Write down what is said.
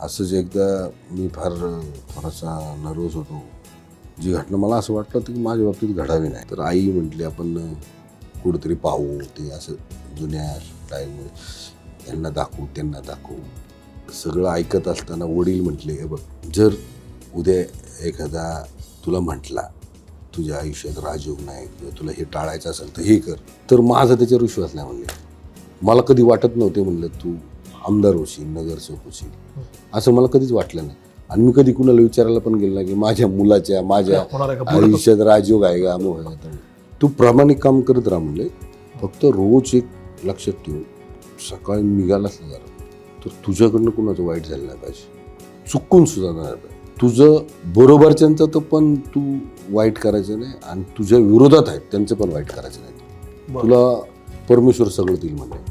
असंच एकदा मी फार थोडासा नर्वस होतो. जी घटना मला असं वाटलं होतं की माझ्या बाबतीत घडावी नाही. तर आई म्हटली आपण कुठंतरी पाहू ते असं जुन्या टाईममध्ये. यांना दाखवू त्यांना दाखवू. सगळं ऐकत असताना वडील म्हटले हे बघ जर उद्या एखादा तुला म्हटला तुझ्या आयुष्यात राजयोग नाही किंवा तुला हे टाळायचं असेल तर हे कर. तर माझा त्याच्यावर विश्वास नाही म्हणले. मला कधी वाटत नव्हते म्हणलं तू आमदार होशील नगरसेवक होशील. असं मला कधीच वाटलं नाही. आणि मी कधी कुणाला विचारायला पण गेलो नाही की माझ्या मुलाच्या माझ्या? आयुष्यात राजयोग आहे का? का तू प्रामाणिक काम करत राहा म्हणले. फक्त रोज एक लक्षात ठेव सकाळी निघालाच ना जरा तर तुझ्याकडनं कुणाचं वाईट झालं नाही पाहिजे. चुकून सुद्धा नाही पाहिजे. तुझं बरोबरच्यांचं तर पण तू वाईट करायचं नाही आणि तुझ्या विरोधात आहेत त्यांचं पण वाईट करायचं नाही. तुला परमेश्वर सगळं देईल म्हणजे